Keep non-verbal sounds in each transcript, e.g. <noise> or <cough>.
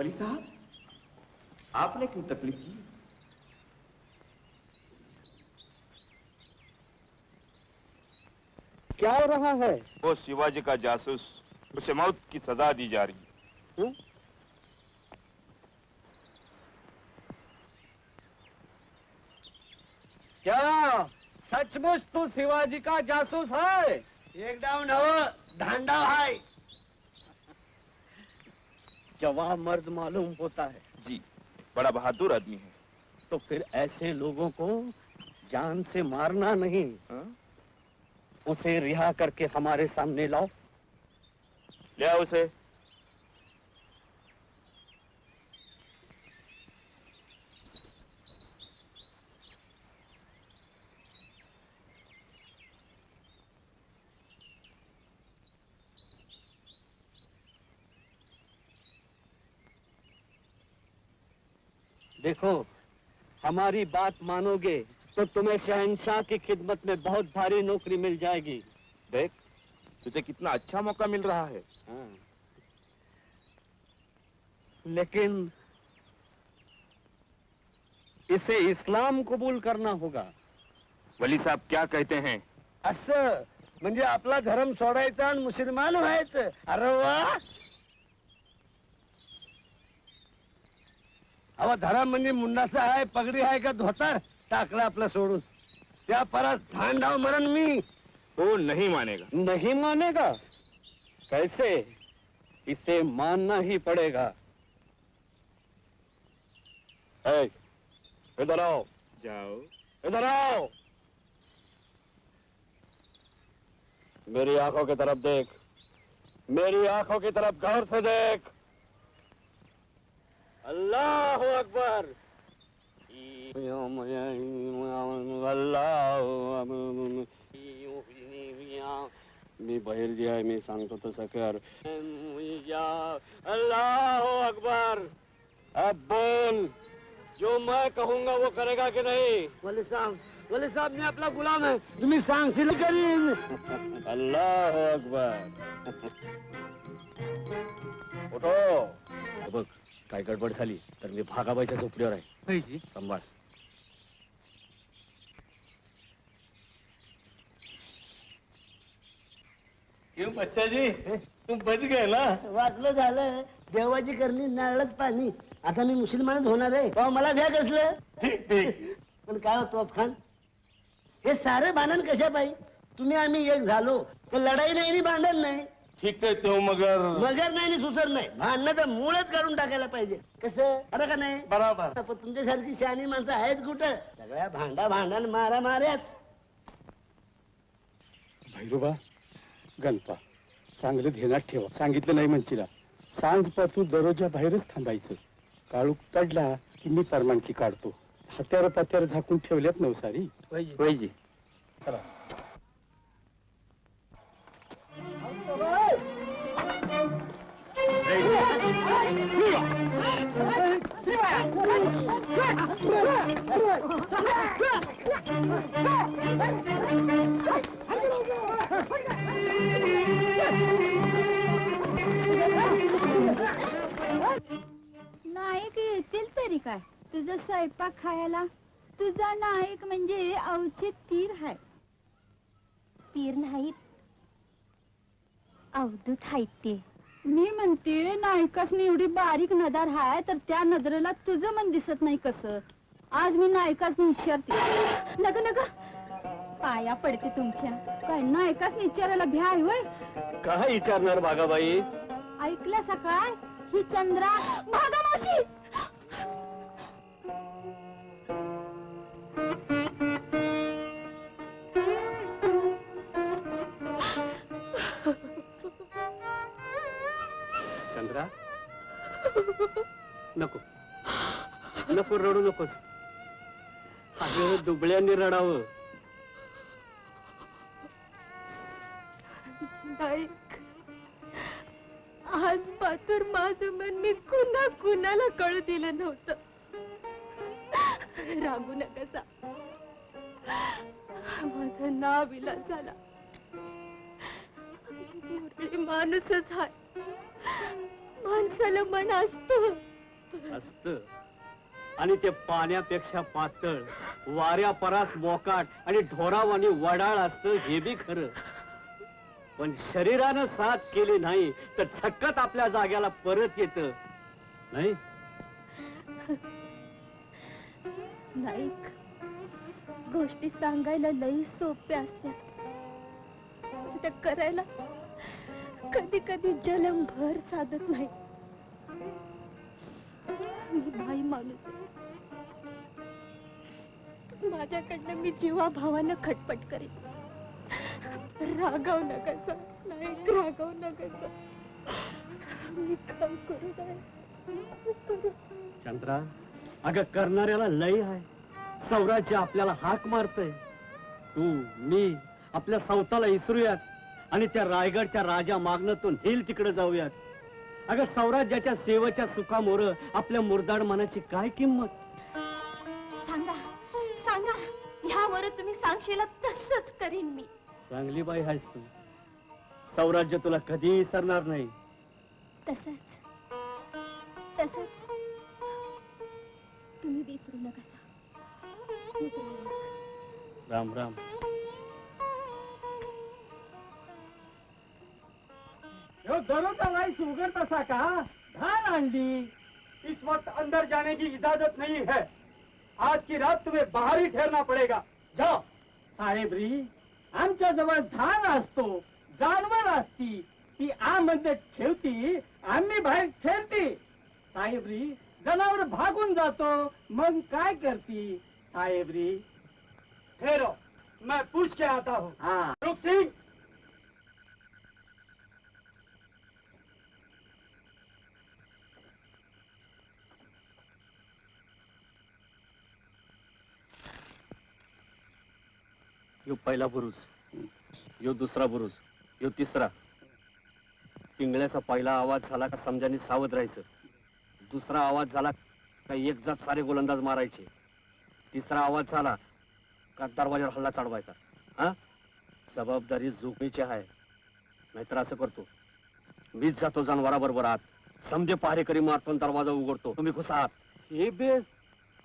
वली साहब आपने क्यों तकलीफ़ की? क्या हो रहा है? वो शिवाजी का जासूस उसे मौत की सजा दी जा रही है? क्या? सचमुच तू शिवाजी का जासूस है? एकदम नव धांडा हाय जवाब मर्द मालूम होता है। जी बड़ा बहादुर आदमी है। तो फिर ऐसे लोगों को जान से मारना नहीं। हा? उसे रिहा करके हमारे सामने लाओ। ले आओ उसे। देखो हमारी बात मानोगे तो तुम्हें शहनशाह की खिदमत में बहुत भारी नौकरी मिल जाएगी। देख तुझे कितना अच्छा मौका मिल रहा है। हाँ। लेकिन इसे इस्लाम कबूल करना होगा। वली साहब क्या कहते हैं? असं म्हणजे आपला धर्म सोडायचा आणि मुसलमान व्हायचं। अरे वा! अहो धर्म म्हणजे मुंडाचा आहे पगडी आहे का धोतर? टाकला आपलं सोडून. त्या परत धान डाव मरण मी. वो नहीं मानेगा. नहीं मानेगा? कैसे? इसे मानना ही पड़ेगा. ए, इधर आओ. जाओ। इधर आओ. मेरी आँखों की तरफ़ देख. मेरी आँखों की तरफ़ गौर से देख. अल्लाह अकबर। मी बाहेर जे आहे मी सांगतो तसं कर. अल्लाह अकबर। अब बोल। जो मैं कहूँगा वो करेगा कि नहीं? वली साहब वली साहब मी आपला गुलाम आहे तुम्ही सांगशील करीन। <laughs> अल्लाह अकबर। उठो। हे बघ काय गडबड झाली तर मी भागाबाईच्या झोपडीवर आहे. सांभाळ. क्यों बच्चा जी तुम बच गए ना? वाचलं झालं. देवाची करणी नारळच पाणी. आता मी मुसलमानच होणार आहे. अहो, मला भ्या कसलं? ठीक ठीक. पण काय होतो खान हे सारे भांडण कशा पाहिजे तुम्ही आम्ही एक झालो तर लढाई नाही आणि भांडण नाही. ठीक है तो मगर मगर नाही आणि सुसर नाही. भांडणाचं मूळच काढून टाकायला पाहिजे. कसं? अरे का नाही? बराबर. पण तुमच्यासारखी शहाणी माणसं आहेत कुठं? सगळ्या भांडा भांडण मारा माऱ्यात. भैरोबा गणपा चांगलं ध्यानात ठेवा. सांगितलं नाही म्हणशीला. सांजपासून दररोजच्या बाहेरच थांबायचं. काळूक पडला की मी परवानगी काढतो. हत्यार पत्यार झाकून ठेवल्यात नवसारी. वैजी. चला. नायक येतील तरी काय? तुझा स्वयंपाक खायला? तुझा नायक म्हणजे अवचित तीर आहे तीर नाहीत अवधूत आहेत ते. मी म्हणते नायकासनी एवढी बारीक नदार हाय तर त्या नजरेला तुझं मन दिसत नाही कसं? आज मी नायकासनी विचारते. नग नग. पाया पडते तुमच्या. काय नायकासनी विचारायला भ्या आहे होय? काय विचारणार भागाबाई ऐकलं सकाळ? ही चंद्रा. भागा मावशी! चंद्रा. नको. नको रडू नकोस. अगं दुबळ्यांनी रडावं. नाईक आज मात्र माझं मन मी कुणा कुणाला कळू दिलं नव्हतं. रागू नका सा माझं नाव इला झाला माणूसच हाय माणसाला मन असतं. असत. आणि ते पाण्यापेक्षा पातळ वाऱ्या परास मोकाट आणि ढोरावानी वडाळ असत हे बी खरं. पण शरीरानं साथ केली नाही तर छक्कत आपल्या जाग्याला परत येत. नाही? नाईक गोष्टी सांगायला लई सोप्या असतात. त्या करायला कधी कधी जलम भर साधत नाही. मी बाई माणूस आहे. माझ्याकडनं मी जीवा भावानं खटपट करेन. रागाव नका सर. नाईक रागाव नका सर. मी काम करू नये चंद्रा अगं करणाऱ्याला लय आहे. सौराज्य आपल्याला हाक मारतय. तू मी आपल्या सौताला इसरूयात. आणि त्या रायगडच्या राजा मागणातून हिल तिकडे जाऊयात. अगं सौराज्याच्या सेवेच्या सुखामोर आपल्या मुरदाड मनाची काय किंमत? सांगा सांगा ह्यावर तुम्ही सांगशील तसंच करीन मी. चांगली बाई आहेस तू. सौराज्य तुला कधी विसरणार नाही. तसंच तसंच. तुम्ही विसरू नका. राम राम. दरोजा उगड़ता सा का? धान आंडी इस वक्त अंदर जाने की इजाजत नहीं है. आज की रात तुम्हें बाहर ही ठहरना पड़ेगा. जाओ. साहेबरी आमच्या जवळ धान असतो जानवर असती ती आमध्ये ठेवती आम्ही बाहेर ठेवती. साहेबरी जनावर भागून जातो मग काय करती? साहेबरी ठहरो मैं पूछ के आता हूँ. हा. रुक सिंह. यो पहिला बुरुज यो दुसरा बुरुज यो तिसरा. पिंगळ्याचा पहिला आवाज झाला का समजाने सावध राहायचं. दुसरा आवाज झाला का एक जात सारे गोलंदाज मारायचे. तिसरा आवाज झाला का दरवाजावर हल्ला चढवायचा. हा? जबाबदारी जोखमीची आहे. नाहीतर असं करतो. मीच जातो जनावराबरोबर आत. समजे पहारेकरी मारतो दरवाजा उघडतो. तुम्ही खुश आहात? हे बेस.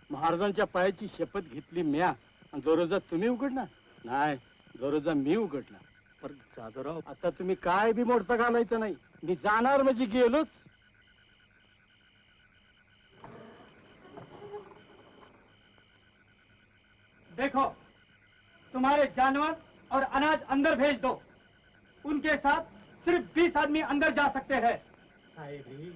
महाराजांच्या पायाची शपथ घेतली म्या. आणि दरोजा तुम्ही उघडणार? नाही दरोजा मी उघडणार पर जाधवराव, आता तुम्ही काय बी मोडतं घालायचं नाही. मी जाणार गेलोच. देखो, तुम्हारे जानवर और अनाज अंदर भेज दो। उनके साथ सिर्फ़ बीस आदमी अंदर जा सकते हैं। साहेबी।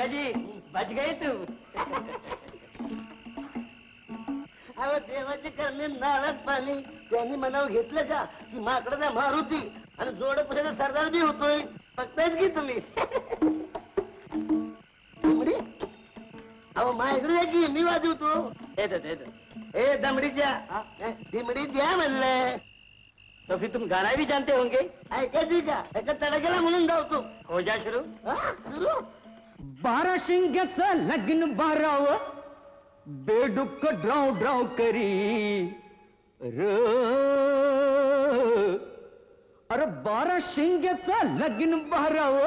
क्या बच्चा जी बच गए तू. अहो देवाचे करणे नाळात पाणी. त्यांनी मनावर घेतलं का? की माकडाचा मारुती आणि जोड पैशाचा सरदार बी होतोय. बघतायच की तुम्ही? दमडी? अहो माझ्याकडे या की मी वाजवतो. येतो येतो ए दमडीच्या. दिमडी द्या म्हणलं तो फिर तुम गाना भी जानते होंगे? ऐकायची का? एका तडाक्याला म्हणून धावतो हो जा शुरू. हा, सुरू? बारा शिंग्याचं लग्न बाराव बेडुक ड्राव ड्राव करी. र अरे बारा शिंग्याचं लग्न बाराव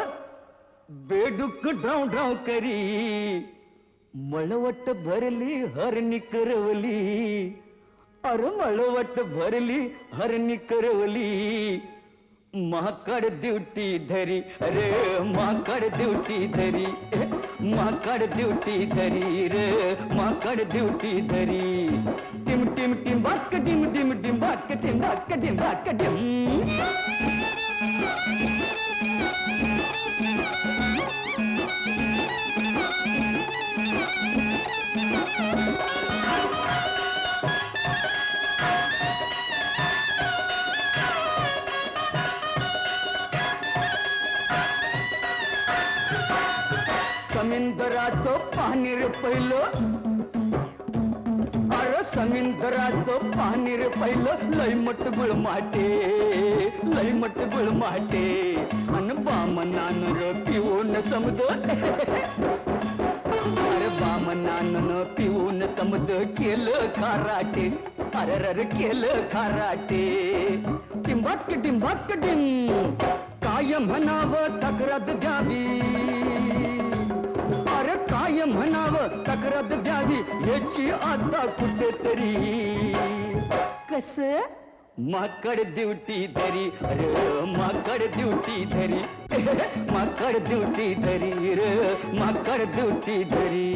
बेडुक ड्राव ड्राव करी. मळवट भरली हरणी करवली. अरे मळवट भरली हरणी करवली. माकड ड्युटी धरी रे माकड ड्युटी धरी माकड ड्युटी धरी रे माकड ड्युटी धरी. टिम टिम टिम बाक टिम टिम टिम बाक टिम बाक टिम बाक टिम रे पहिलं. अर समिंदराचं पाणी रे पहिलं. लय मट गुळमाटे लय मट गुळमाटे अन बामनान र पिऊन समज अरे बामनानं पिऊन समज केलं खाराटे. अरे रर केलं खाराटे. टिंबाक टिंबाक टिंग. काय म्हणावं तक्रात द्यावी? काय म्हणावं? तक्रार द्यावी याची आता कुठेतरी. कस? माकड ड्युटी धरी अरे माकड ड्युटी धरी. <laughs> माकड ड्युटी धरी रे माकड ड्युटी धरी.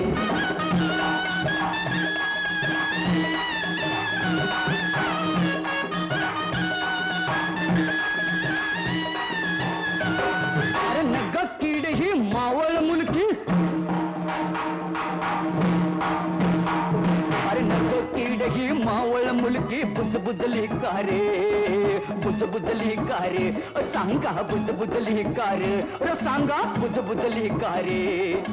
बुजबुजली का रे बुजबुजली का रे सांगा बुजबुजली का रे अरे सांगा बुजबुजली का रे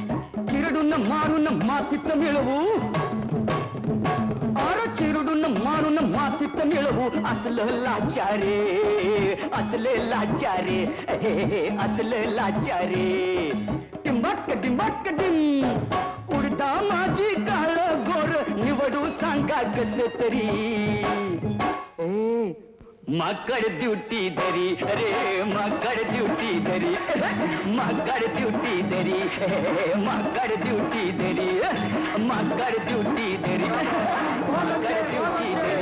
चिरडून मारून मातीत मिळवू. अरे चिरडून मारून मातीत मिळवू. असलं लाचारे असले लाचारे. हे, हे, लाचारे. टिंबक टिंबक टिंब उडदा माझी काळ गोर. निवडू सांगा कस तरी. माकड ड्युटी धरी अरे माकड ड्युटी धरी माकड ड्युटी धरी माकड ड्युटी धरी माकड ड्युटी धरी माकड